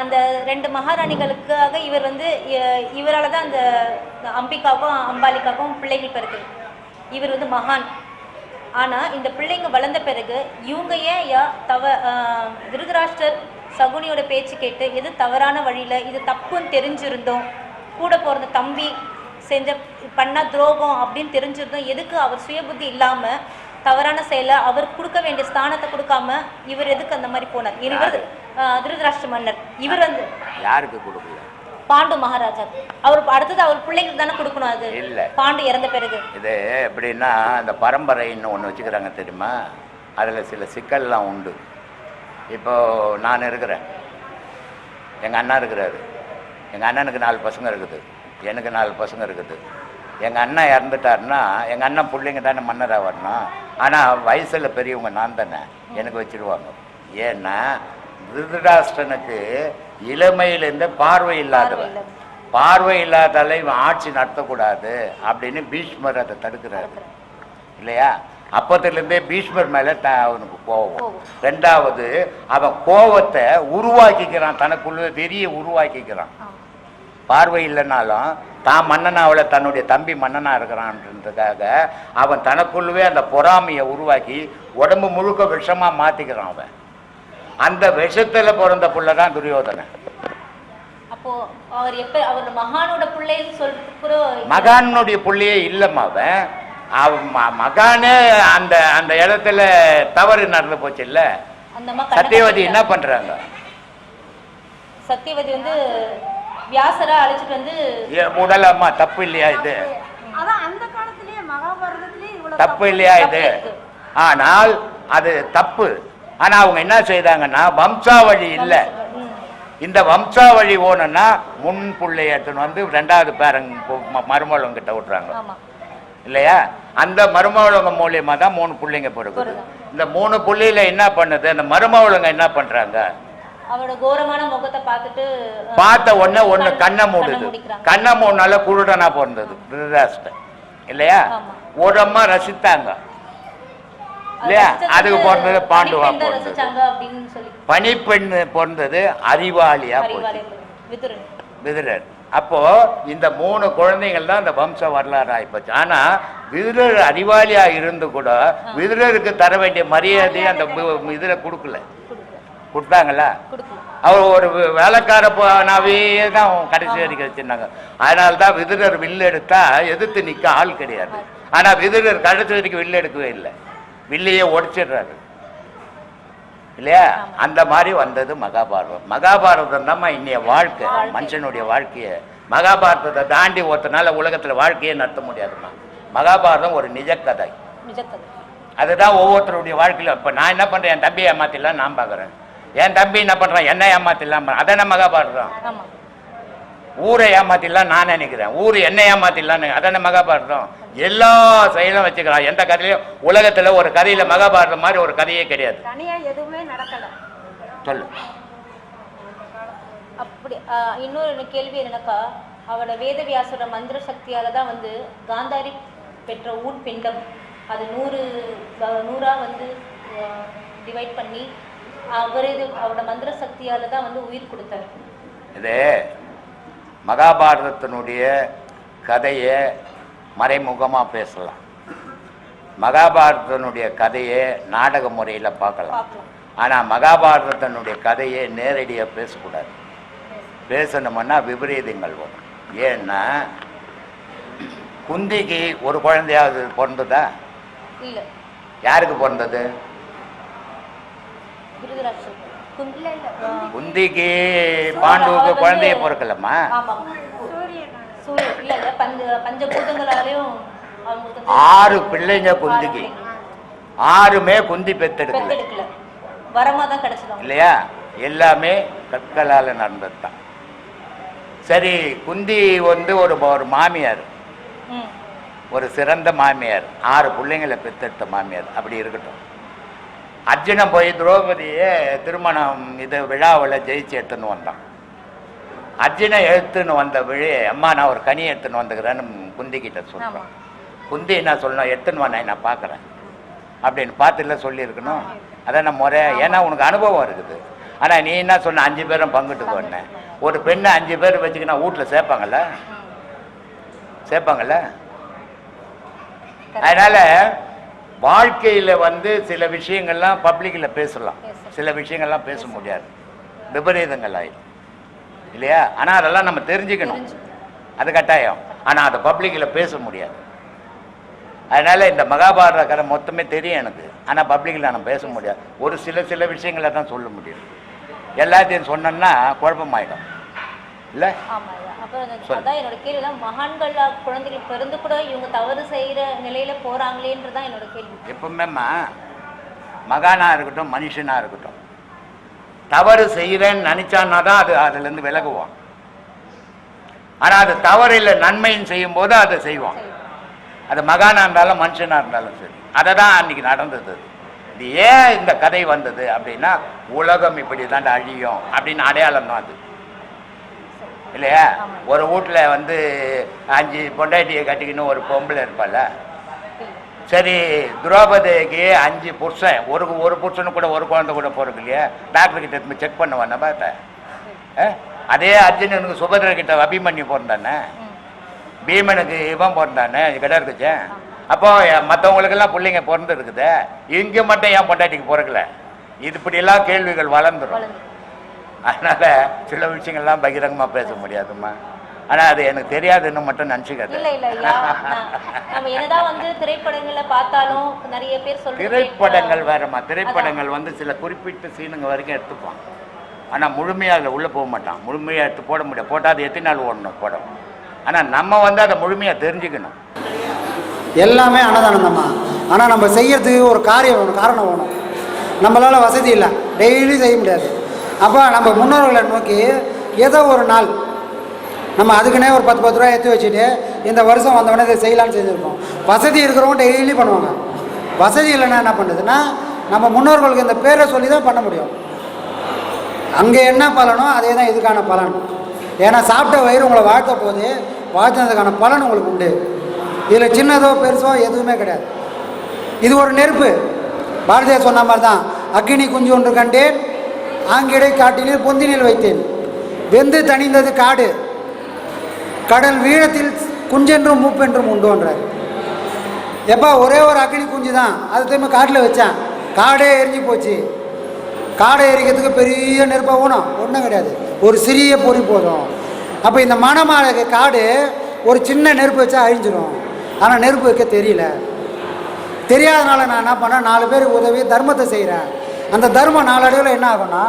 அந்த ரெண்டு மகாராணிகளுக்காக இவர் வந்து இவரால் தான் அந்த அம்பிகாவுக்கும் அம்பாலிகாவுக்கும் பிள்ளைகள் பிறகு இவர் வந்து மகான். ஆனால் இந்த பிள்ளைங்க வளர்ந்த பிறகு இவங்க ஏன் யா தவ விருதராஷ்டர் சகுனியோட பேச்சு கேட்டு எது தவறான வழியில் இது தப்புன்னு தெரிஞ்சிருந்தோம் கூட பிறந்த தம்பி செஞ்ச பண்ண துரோகம் அப்படின்னு தெரிஞ்சிருந்தோம் எதுக்கு அவர் சுயபுத்தி இல்லாமல் தவறான செயலை அவர் கொடுக்க வேண்டிய ஸ்தானத்தை கொடுக்காம இவர் எதுக்கு அந்த மாதிரி போனார்? இவர் திருதராஷ்டிர மன்னர். இவர் வந்து யாருக்கு கொடுக்கல? பாண்டு மகாராஜா. அவர் அடுத்தது அவர் பிள்ளைங்களுக்கு தானே கொடுக்கணும் அது? இல்ல. பாண்டு இறந்த பிறகு. இது எப்படின்னா இந்த பரம்பரைன்னு ஒன்று வச்சுக்கிறாங்க தெரியுமா? அதில் சில சிக்கல்லாம் உண்டு. இப்போ நான் இருக்கிறேன். எங்கள் அண்ணா இருக்கிறாரு. எங்கள் அண்ணனுக்கு நாலு பசங்க இருக்குது. எனக்கு நாலு பசங்க இருக்குது. எங்கள் அண்ணன் இறந்துட்டாருன்னா எங்கள் அண்ணன் பிள்ளைங்க தானே மன்னராக வரணும் ஆனால் வயசில் பெரியவங்க நான் தானே. எனக்கு வச்சிருவாங்க. ஏன்னா திருதராஷ்டனுக்கு இளமையிலேருந்து பார்வை இல்லாதவன். பார்வை இல்லாதால இவன் ஆட்சி நடத்தக்கூடாது அப்படின்னு பீஷ்மர் அதை தடுக்கிறாரு. இல்லையா? அப்பத்திலேருந்தே பீஷ்மர் மேலே த அவனுக்கு கோபம். ரெண்டாவது அவன் கோபத்தை உருவாக்கிக்கிறான். தனக்குள்ள பெரிய உருவாக்கிக்கிறான். பார்வை இல்லைனாலும் தான் மன்னனாவில் தன்னுடைய தம்பி மன்னனா இருக்கிறான்றதுக்காக அவன் தனக்குள்ளவே அந்த பொறாமையை உருவாக்கி உடம்பு முழுக்க விஷமாக மாற்றிக்கிறான் அவன். அந்த விஷத்தில் பிறந்த புள்ள தான் துரியோதனன். அப்போ அவர் எப்ப அவர் மகானோட பிள்ளைன்னு சொல்றதுக்கு கூட மகானுடைய புள்ளையே இல்லைம்மா அவன். அவன் ம- மகானே அந்த அந்த இடத்துல தவறு நடந்து போச்சு இல்ல சத்தியவதி என்ன. பண்றாங்க? சத்தியவதி வந்து வியாசரா அழைச்சிட்டு வந்து ஏ, உடலம்மா தப்பு இல்லையா இது? அதான் அந்த காலத்திலேயே மகாபாரதத்திலேயே இவ்வளவு தப்பு இல்லையா இது. ஆனால் அது தப்பு. ஆனா அவங்க என்ன செய்தாங்கன்னா வம்சாவழி இல்ல. இந்த வம்சாவழி ஓணுன்னா முன் புள்ளைய எடுத்துன்னு வந்து ரெண்டாவது பேரங்க மருமகளும் கிட்ட விட்டுறாங்க ஆமா. இல்லையா? அந்த மருமவளுங்க மூலியமா தான் மூணு பிள்ளைங்க பிறகுது பிறகு. இந்த மூணு புள்ளையில என்ன பண்ணுது? அந்த மருமவளுங்க என்ன பண்றாங்க? பார்த்த உடனே ஒண்ணு கண்- கண்ணை மூடுது. கண்ணை மூடினால குருடனா பிறந்தது. இல்லையா. ஒரு அம்மா ரசித்தாங்க. இல்லையா? அதுக்கு பிறந்தது பாண்டுவா பிறந்தது. பனிப்பெண் பிறந்தது அறிவாளியா விதுரர் அப்போ இந்த மூணு குழந்தைகள் தான் இந்த வம்ச வரலாறு ஆயிப்போச்சு. ஆனா விதுரர் அறிவாளியா இருந்து கூட விதுரருக்கு தர வேண்டிய மரியாதையை அந்த இதுல கொடுக்கல. கொடுத்தாங்களா? அவர் ஒரு வேலைக்கார போனாவே தான் கடைசி வரைக்கும் வச்சிருந்தாங்க. அதனால தான் விதுரர் வில்லு எடுத்தா எதிர்த்து நிற்க ஆள் கிடையாது. ஆனா விதுரர் கடைசி வரைக்கும் வில்லு எடுக்கவே இல்லை. வில்லையே உடைச்சிடுறாரு இல்லையா? அந்த மாதிரி வந்தது மகாபாரதம். மகாபாரதம் தான்மா இன்னைய வாழ்க்கை மனுஷனுடைய வாழ்க்கையை. மகாபாரதத்தை தாண்டி ஒருத்தனால உலகத்துல வாழ்க்கையே நடத்த முடியாதும்மா மகாபாரதம் ஒரு நிஜ கதை. நிஜக்கதை அதுதான் ஒவ்வொருத்தருடைய வாழ்க்கையில இப்ப நான் என்ன பண்றேன்? என் தம்பியை ஏமாத்திடலாம் நான் பார்க்கறேன் என் தம்பி என்ன பண்றான்? என்ன ஏமாத்திடலாம் அதானே மகாபாரதம். ஊரை ஏமாத்திடலாம் நான் நினைக்கிறேன். ஊர் என்ன ஏமாத்திடலாம் அதானே மகாபாரதம்? எல்லா செயலும் வச்சுக்கிறான் எந்த கதையிலையும் உலகத்துல ஒரு கதையில மகாபாரதம் மாதிரி ஒரு கதையே கிடையாது. தனியா எதுவுமே நடக்கல. சொல்லு. அப்படி இன்னொரு கேள்வி என்னன்னாக்கா அவரோட வேதவியாசோட மந்திர சக்தியால தான் வந்து காந்தாரி பெற்ற ஊர் பிண்டம். அது நூறு நூறா வந்து டிவைட் பண்ணி அவர் இது அவரோட மந்திர சக்தியால தான் வந்து உயிர் கொடுத்தாரு. இது மகாபாரதத்தினுடைய கதையை மறைமுகமாக பேசலாம். மகாபாரதத்தினுடைய கதையை நாடக முறையில் பார்க்கலாம். ஆனால் மகாபாரதத்தினுடைய கதையை நேரடியாக பேசக்கூடாது. பேசணும்னா விபரீதங்கள் வரும். ஏன்னா குந்திக்கு ஒரு குழந்தையாவது பிறந்ததா? யாருக்கு பிறந்தது? குந்திக்கு பாண்டுவுக்கு குழந்தைய பிறக்கலம்மா? ஆறு பிள்ளைங்க குந்திக்கு. ஆறுமே குந்தி பெத்தெடுக்கல. இல்லையா? எல்லாமே கற்களால் நடந்தது தான் சரி குந்தி வந்து ஒரு ஒரு மாமியார். ஒரு சிறந்த மாமியார். ஆறு பிள்ளைங்களை பெத்தெடுத்த மாமியார். அப்படி இருக்கட்டும். அர்ஜுனன் போய் திரௌபதியை திருமணம் இது விழாவில் ஜெயிச்சு எடுத்துன்னு வந்தான். அர்ஜுனன் எடுத்துன்னு வந்த விழி அம்மா நான் ஒரு கனி எடுத்துன்னு வந்துக்கிறேன்னு குந்திக்கிட்ட சொல்கிறேன் குந்தி என்ன சொல்லணும் எடுத்துன்னு வா நான் பார்க்குறேன்? அப்படின்னு பார்த்துல சொல்லியிருக்கணும். அதான் நான் முறை. ஏன்னா உனக்கு அனுபவம் இருக்குது. ஆனால் நீ என்ன சொன்ன அஞ்சு பேரும் பங்கிட்டு போனேன். ஒரு பெண்ணை அஞ்சு பேர் வச்சுக்கினா வீட்டில் சேர்ப்பாங்கல்ல? சேர்ப்பாங்கல்ல? அதனால வாழ்க்கையில் வந்து சில விஷயங்கள்லாம் பப்ளிக்கில் பேசலாம். சில விஷயங்கள்லாம் பேச முடியாது. விபரீதங்கள் ஆயிடும் இல்லையா? ஆனால் அதெல்லாம் நம்ம தெரிஞ்சுக்கணும். அது கட்டாயம். ஆனால் அதை பப்ளிக்கில் பேச முடியாது. அதனால இந்த மகாபாரத கதை மொத்தமே தெரியும் எனக்கு. ஆனால் பப்ளிக்கில் நான் பேச முடியாது. ஒரு சில சில விஷயங்களை தான் சொல்ல முடியும். எல்லாத்தையும் சொன்னோன்னா குழப்பமாயிடும். இல்லை. அப்புறம். அதான் என்னோட கேள்வி தான் மகான்கள் குழந்தைகள் பிறந்து கூட இவங்க தவறு செய்யற நிலையில போறாங்களேன்றதான் என்னோட கேள்வி. எப்பவுமேம்மா மகானாக இருக்கட்டும் மனுஷனாக இருக்கட்டும் தவறு செய்கிறேன்னு நினச்சான்னா தான் அது அதுலேருந்து விலகுவான். ஆனால் அது தவறு இல்லை நன்மைன்னு செய்யும்போது அதை செய்வான். அது மகானாக இருந்தாலும் மனுஷனாக இருந்தாலும் சரி. அதை தான் அன்றைக்கி நடந்தது. இது ஏன் இந்த கதை வந்தது அப்படின்னா உலகம் இப்படி தான் அழியும் அப்படின்னு அடையாளம் தான் அது. இல்லையா. ஒரு வீட்டில் வந்து அஞ்சு பொண்டாட்டியை கட்டிக்கின்னு ஒரு பொம்பளை இருப்பாள்ல? சரி திரௌபதிக்கு அஞ்சு புருஷன். ஒரு ஒரு புருஷனு கூட ஒரு குழந்தை கூட போறதுக்கு இல்லையா? டாக்டர் கிட்ட எடுத்து செக் பண்ணுவானே பார்த்தேன் ஆ? அதே அர்ஜுனனுக்கு சுபத்ரா கிட்ட அபிமன்யு பிறந்தானே? பீமனுக்கு இவன் பிறந்தானே? கிட்ட இருக்குச்சே? அப்போ மற்றவங்களுக்கெல்லாம் பிள்ளைங்க பிறந்து இருக்குது இங்கே மட்டும் ஏன் பொண்டாட்டிக்கு பிறக்கல. இது இப்படியெல்லாம் கேள்விகள் வளர்ந்துரும். வளர்ந்து அதனால சில விஷயங்கள்லாம் பகிரங்கமா பேச முடியாதும்மா. ஆனா அது எனக்கு தெரியாதுன்னு மட்டும் நினச்சிக்காது. இல்ல இல்ல நம்ம என்னதான் வந்து திரைப்படங்களை பார்த்தாலும் நிறைய பேர் சொல்றது திரைப்படங்கள் வேறம்மா. திரைப்படங்கள் வந்து சில குறிப்பிட்ட சீனுங்க வரைக்கும் எடுத்துப்பான். ஆனால் முழுமையாக அதில் உள்ளே போக மாட்டான். முழுமையாக எடுத்து போட முடியாது. போட்டால் அது எத்தனை நாள் ஓடணும் படம்? ஆனால் நம்ம வந்து அதை முழுமையாக தெரிஞ்சுக்கணும். எல்லாமே அன்னதானந்தம்மா ஆனால் நம்ம செய்யறதுக்கு ஒரு காரியம் வேணும் காரணம் வேணும். நம்மளால் வசதி இல்லை. டெய்லி செய்ய முடியாது. அப்போ நம்ம முன்னோர்களை நோக்கி ஏதோ ஒரு நாள் நம்ம அதுக்குன்னே ஒரு பத்து பத்து ரூபா எடுத்து வச்சுட்டு இந்த வருஷம் வந்தவொடனே இதை செய்யலாம்னு செஞ்சுருக்கோம் வசதி இருக்கிறவங்க டெய்லி பண்ணுவாங்க. வசதி இல்லைன்னா என்ன பண்ணுதுன்னா நம்ம முன்னோர்களுக்கு இந்த பேரை சொல்லி தான் பண்ண முடியும். அங்கே என்ன பலனோ அதே தான் இதுக்கான பலன். ஏன்னா சாப்பிட்ட வயிறு உங்களை வாழ்த்த போது வாழ்த்தினதுக்கான பலன் உங்களுக்கு உண்டு. இதில் சின்னதோ பெருசோ எதுவுமே கிடையாது. இது ஒரு நெருப்பு. பாரதியார் சொன்ன மாதிரி தான் அக்னி குஞ்சு ஒன்று கண்டேன் ஆங்கிடை காட்டினில் பொந்தினில் வைத்தேன். வெந்து தணிந்தது காடு. கடல் வீழத்தில் குஞ்சென்றும் மூப்பென்றும் உண்டோன்றார் எப்பா ஒரே ஒரு அக்னி குஞ்சு தான் அது திரும்ப காட்டில் வச்சேன். காடே எரிஞ்சு போச்சு. காடை எரிக்கிறதுக்கு பெரிய நெருப்பாக ஊனம். ஒன்றும் கிடையாது. ஒரு சிறிய பொறி போதும். அப்போ இந்த மணமாளக காடு ஒரு சின்ன நெருப்பு வச்சா அழிஞ்சிடும் ஆனால் நெருப்பு வைக்க தெரியல. தெரியாதனால நான் என்ன பண்ணேன்? நாலு பேருக்கு உதவி தர்மத்தை செய்கிறேன் அந்த தர்மம் நாளடைவில் என்ன ஆகும்னா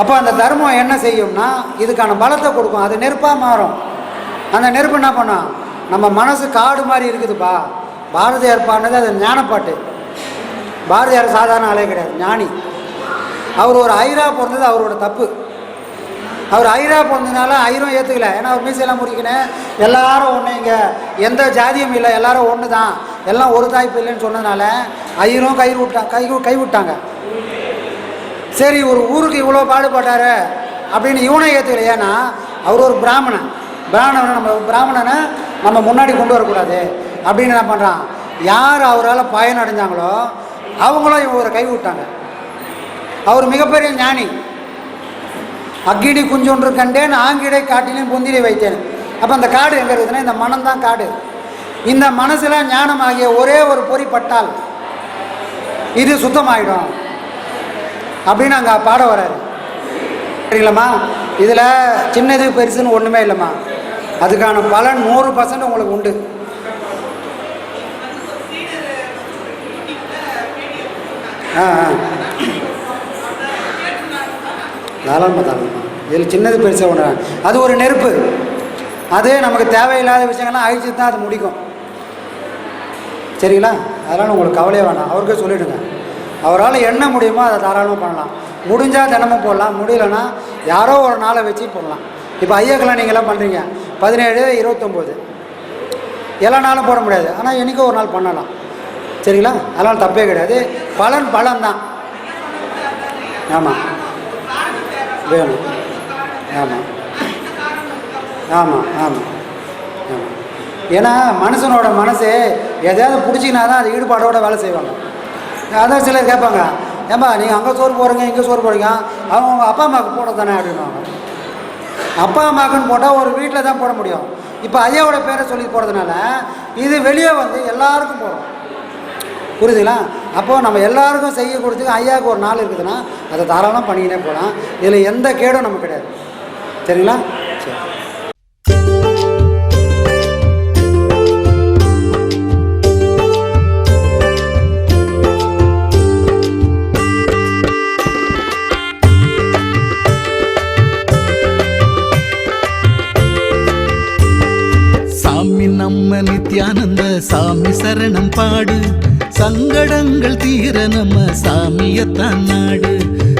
அப்போ அந்த தர்மம் என்ன செய்யும்னா இதுக்கான பலத்தை கொடுக்கும். அது நெருப்பாக மாறும். அந்த நெருப்பு என்ன பண்ணும்? நம்ம மனசு காடு மாதிரி இருக்குதுப்பா. பாரதியார் பாடினது அது ஞானப்பாட்டு. பாரதியார் சாதாரண ஆளே கிடையாது ஞானி. அவர் ஒரு ஐரா பிறந்தது அவரோட தப்பு. அவர் ஐரா பிறந்ததுனால ஐரும் ஏற்றுக்கல ஏன்னா அவர் மீசையெல்லாம் முடிக்கணும் எல்லாரும் ஒன்று இங்கே எந்த ஜாதியும் இல்லை. எல்லாரும் ஒன்று தான் எல்லாம் ஒரு தாய்ப்பு இல்லைன்னு சொன்னதுனால ஐயரும் கை விட்டா கை கை விட்டாங்க. சரி ஒரு ஊருக்கு இவ்வளோ பாடுபட்டார் அப்படின்னு இவனை ஏற்றுக்கல ஏன்னா அவர் ஒரு பிராமணன். பிராமணனை நம்ம பிராமணனை நம்ம முன்னாடி கொண்டு வரக்கூடாது. அப்படின்னு என்ன பண்ணுறான் யார் அவரால் பயனடைஞ்சாங்களோ அவங்களும் இவரை கை விட்டாங்க. அவர் மிகப்பெரிய ஞானி. அக்கினி குஞ்சொன்று கண்டேன் ஆங்கிடை காட்டிலையும் பொந்திரை வைத்தேன். அப்போ அந்த காடு எங்கே இருக்குதுன்னா இந்த மனம்தான் காடு. இந்த மனசில் ஞானம் ஆகிய ஒரே ஒரு பொறி பட்டால் இது சுத்தமாயிடும். அப்படின்னு அங்கே பாட வராரு. சரிங்களாம்மா? இதில் சின்னது பெருசுன்னு ஒன்றுமே இல்லைம்மா. அதுக்கான பலன் நூறு பர்சன்ட் உங்களுக்கு உண்டு. ஆ ஆ. தாராளமாக தாராளமாக இதில் சின்னது பெருசாக ஒன்று அது ஒரு நெருப்பு. அது நமக்கு தேவையில்லாத விஷயங்கள்லாம் அழிச்சு தான் அது முடிக்கும். சரிங்களா? அதனால் உங்களுக்கு கவலையே வேணாம். அவருக்கே சொல்லிவிடுங்க அவரால் என்ன முடியுமோ அதை தாராளமாக பண்ணலாம். முடிஞ்சால் தினமும் போடலாம். முடியலன்னா யாரோ ஒரு நாளை வச்சு போடலாம். இப்போ ஐயாக்கெல்லாம் நீங்களாம் பண்ணுறீங்க. பதினேழு இருபத்தொம்போது. எல்லா நாளும் போட முடியாது. ஆனால் என்றைக்கும் ஒரு நாள் பண்ணலாம். சரிங்களா? அதனால் தப்பே கிடையாது. பலன் பலன் தான் ஆமாம். வேணும். ஆமாம் ஆமாம் ஆமாம் ஆமாம் ஏன்னா மனுஷனோட மனசு எதையாவது பிடிச்சிக்கினா தான் அது ஈடுபாடோட வேலை செய்வாங்க. அதான் சிலர் கேட்பாங்க ஏம்பா நீங்கள் அங்கே சோறு போகிறீங்க இங்கே சோறு போகிறீங்க அவங்க அவங்க அப்பா அம்மாவுக்கு போட தானே? அப்படின்வாங்க அப்பா அம்மாவுக்குன்னு போட்டால் ஒரு வீட்டில் தான் போட முடியும். இப்போ ஐயாவோட பேரை சொல்லி போகிறதுனால இது வெளியே வந்து எல்லாருக்கும் போகிறோம் புரியுதுங்களா? அப்போது நம்ம எல்லாருக்கும் செய்ய கொடுத்து ஐயாவுக்கு ஒரு நாள் இருக்குதுன்னா அதை தாராளம் பண்ணிக்கினே போகலாம். இதில் எந்த கேடும் நமக்கு கிடையாது. சரிங்களா? சரி சாமி நம்ம நித்யானந்த சாமி சரணம் பாடு. சங்கடங்கள் தீர நம்ம சாமியத்தான் நாடு.